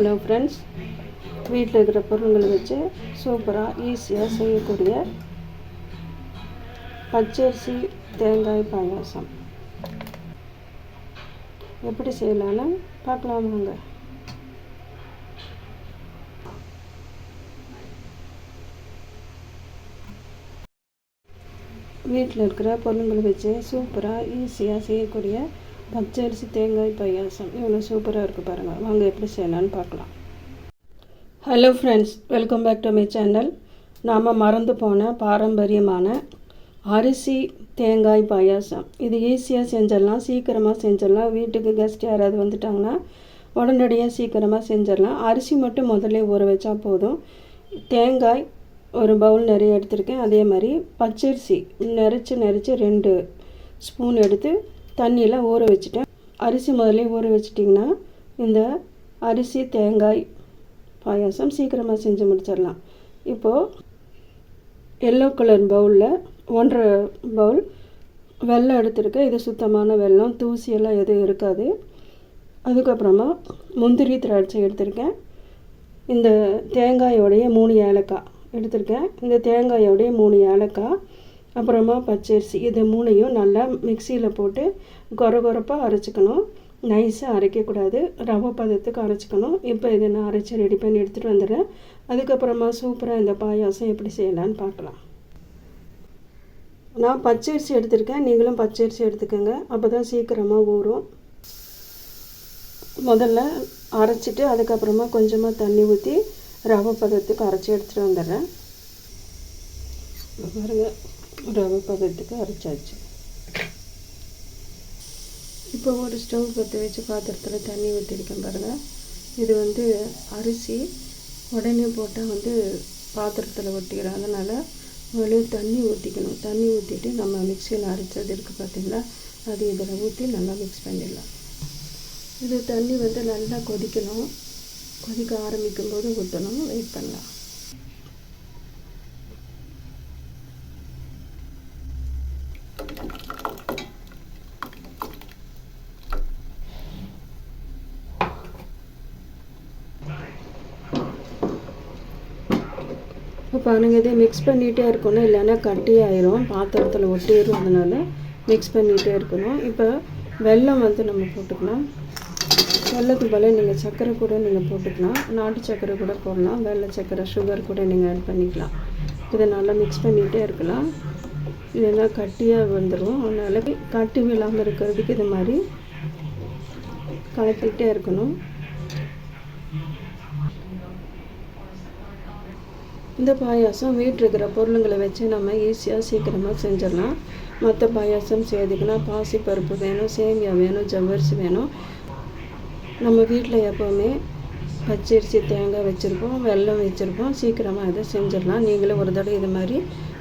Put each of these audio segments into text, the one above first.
Hello friends. வீட்டில் இருக்கிற பொருள்களை வச்சு சூப்பராக ஈஸியாக செய்யக்கூடிய பச்சரிசி தேங்காய் பாயாசம். எப்படி செய்யலாம்னு பார்க்கலாம் வாங்க. வீட்டில் இருக்கிற பொருளுங்களை வச்சு சூப்பராக ஈஸியாக செய்யக்கூடிய பச்சரிசி தேங்காய் பாயாசம் இவ்வளோ சூப்பராக இருக்குது பாருங்கள் வாங்க எப்படி செய்யலான்னு பார்க்கலாம். Hello friends welcome back to my channel நாம் மறந்து போன பாரம்பரியமான அரிசி தேங்காய் பாயாசம். இது ஈஸியாக செஞ்சிடலாம் சீக்கிரமாக செஞ்சிடலாம். வீட்டுக்கு கெஸ்ட் யாராவது வந்துட்டாங்கன்னா உடனடியாக சீக்கிரமாக செஞ்சிடலாம். அரிசி மட்டும் முதல்ல ஊற வச்சா போதும். தேங்காய் ஒரு பவுல் நிறைய எடுத்திருக்கேன். அதே மாதிரி பச்சரிசி நெரிச்சு நெரிச்சு ரெண்டு ஸ்பூன் எடுத்து தண்ணியில் ஊற வச்சுட்டேன். அரிசி முதல்ல ஊற வச்சிட்டிங்கன்னா இந்த அரிசி தேங்காய் பாயாசம் சீக்கிரமாக செஞ்சு முடிச்சிடலாம். இப்போது எல்லோ கலர் பவுலில் ஒன்றரை பவுல் வெள்ளம் எடுத்துருக்கேன். இது சுத்தமான வெல்லம் தூசியெல்லாம் எதுவும் இருக்காது. அதுக்கப்புறமா முந்திரி திராட்சை எடுத்திருக்கேன். இந்த தேங்காயோடைய மூணு ஏலக்காய் எடுத்திருக்கேன். இந்த தேங்காயோடைய மூணு ஏலக்காய் அப்புறமா பச்சரிசி இது மூணையும் நல்லா மிக்சியில் போட்டு கொர கொரப்பாக அரைச்சிக்கணும். நைஸாக அரைக்கக்கூடாது. ரவை பதத்துக்கு அரைச்சிக்கணும். இப்போ இதை நான் அரைச்சி ரெடி பண்ணி எடுத்துகிட்டு வந்துடுறேன். அதுக்கப்புறமா சூப்பராக இந்த பாயாசம் எப்படி செய்யலான்னு பார்க்கலாம். நான் பச்சரிசி எடுத்திருக்கேன். நீங்களும் பச்சரிசி எடுத்துக்கோங்க. அப்போ தான் சீக்கிரமாக ஊறும். முதல்ல அரைச்சிட்டு அதுக்கப்புறமா கொஞ்சமாக தண்ணி ஊற்றி ரவை பதத்துக்கு அரைச்சி எடுத்துகிட்டு வந்துடுறேன். பாருங்கள் ரவை பதத்துக்கு அரைச்சாச்சு. இப்போ ஒரு ஸ்டவ் பற்ற வச்சு பாத்திரத்தில் தண்ணி ஊற்றிருக்கேன் பாருங்கள் இது வந்து அரிசி உடனே போட்டால் வந்து பாத்திரத்தில் ஒட்டிக்கிறோம் அதனால் முதல்ல தண்ணி ஊற்றிக்கணும் தண்ணி ஊற்றிட்டு நம்ம மிக்சியில் அரைச்சது இருக்குது பார்த்திங்களா அது இதில் ஊற்றி நல்லா மிக்ஸ் பண்ணிடலாம். இது தண்ணி வந்து நல்லா கொதிக்கணும். கொதிக்க ஆரம்பிக்கும் போது ஊற்றணும் வெயிட் பண்ணலாம். இப்போ பாருங்கள் இதை மிக்ஸ் பண்ணிகிட்டே இருக்கணும். இல்லைன்னா கட்டி ஆயிரும் பாத்திரத்தில் ஒட்டிடும் அதனால் மிக்ஸ் பண்ணிகிட்டே இருக்கணும். இப்போ வெல்லம் வந்து நம்ம போட்டுக்கலாம். வெள்ளத்துக்கு பல நீங்கள் சர்க்கரை கூட நீங்கள் போட்டுக்கலாம். நாட்டு சர்க்கரை கூட போடலாம். வெள்ளை சர்க்கரை சுகர் கூட நீங்கள் ஆட் பண்ணிக்கலாம். இதை நல்லா மிக்ஸ் பண்ணிகிட்டே இருக்கலாம். இதெல்லாம் கட்டியாக வந்துடும் அதனால் கட்டி விழாமல் இருக்கிறதுக்கு இது மாதிரி கலத்திக்கிட்டே இருக்கணும். இந்த பாயாசம் வீட்டில் இருக்கிற பொருளுங்களை வச்சு நம்ம ஈஸியாக சீக்கிரமாக செஞ்சிடலாம். மற்ற பாயாசம் செய்யறதுக்குன்னா பாசிப்பருப்பு வேணும் சேமியா வேணும் ஜவ்வரிசி வேணும். நம்ம வீட்டில் எப்போவுமே பச்சரிசி தேங்காய் வச்சுருப்போம் வெல்லம் வச்சுருப்போம். சீக்கிரமாக இதை செஞ்சிடலாம். நீங்களும் ஒரு தடவை இது மாதிரி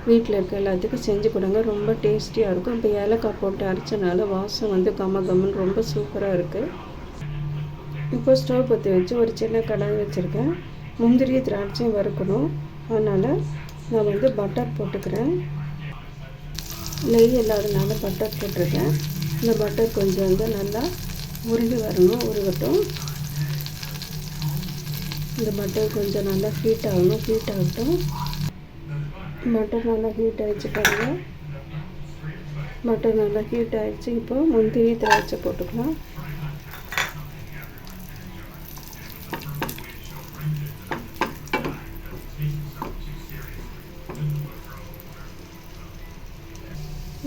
வீட்டில் இருக்க எல்லாத்துக்கும் செஞ்சு கொடுங்க. ரொம்ப டேஸ்டியாக இருக்கும். இப்போ ஏலக்காய் போட்டு அரைச்சனால வாசம் வந்து கம்ம கம்முன்னு ரொம்ப சூப்பராக இருக்குது இப்போ ஸ்டவ் பற்றி வச்சு ஒரு சின்ன கடாய் வச்சுருக்கேன். முந்திரி திராட்சையும் வறுக்கணும். அதனால் நான் வந்து பட்டர் போட்டுக்கிறேன். நெய் இல்லாதனால பட்டர் போட்டிருக்கேன் இந்த பட்டர் கொஞ்சம் வந்து நல்லா உருகி வரணும் உருகட்டும். இந்த பட்டர் கொஞ்சம் நல்லா ஹீட் ஆகணும் ஹீட் ஆகட்டும். பட்டர் நல்லா ஹீட் ஆகிடுச்சு பாருங்கள் பட்டர் நல்லா ஹீட் ஆகிடுச்சு இப்போ முந்திரி திராட்சை போட்டுக்கலாம்.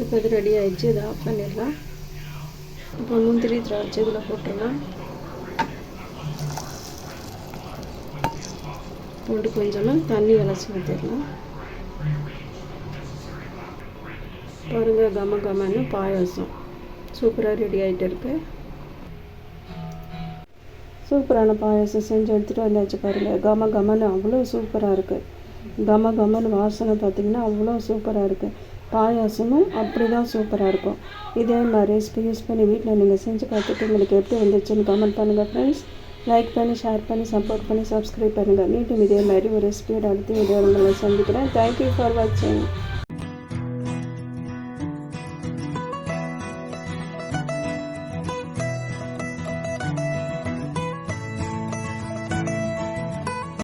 இப்போ இது ரெடி ஆகிடுச்சு இதை ஆஃப் பண்ணிடலாம். இப்போ முந்திரி திராட்சை இதில் போட்டுடலாம். போட்டு கொஞ்சமாக தண்ணி விளச்சி ஊற்றிடலாம் பாருங்கள் கம கமன்னு பாயாசம். சூப்பராக ரெடி ஆகிட்டு இருக்கு. சூப்பரான பாயாசம் செஞ்சு எடுத்துகிட்டு வந்தாச்சு பாருங்கள் கம கமன்னு அவ்வளோ சூப்பராக இருக்குது கம கமன்னு வாசனை பார்த்திங்கன்னா அவ்வளோ சூப்பராக இருக்குது பாயாசமும் அப்படி தான் சூப்பராக இருக்கும். இதே மாதிரி ரெசிபி யூஸ் பண்ணி வீட்டில் நீங்கள் செஞ்சு பார்த்துட்டு உங்களுக்கு எப்படி வந்துச்சுன்னு கமெண்ட் பண்ணுங்கள் ஃப்ரெண்ட்ஸ் லைக் பண்ணி ஷேர் பண்ணி சப்போர்ட் பண்ணி சப்ஸ்கிரைப் பண்ணுங்கள் மீண்டும் இதே மாதிரி ஒரு ரெசிபியோட அடுத்த வீடியோ உங்களை சந்திக்கிறேன். தேங்க்யூ ஃபார் வாட்சிங்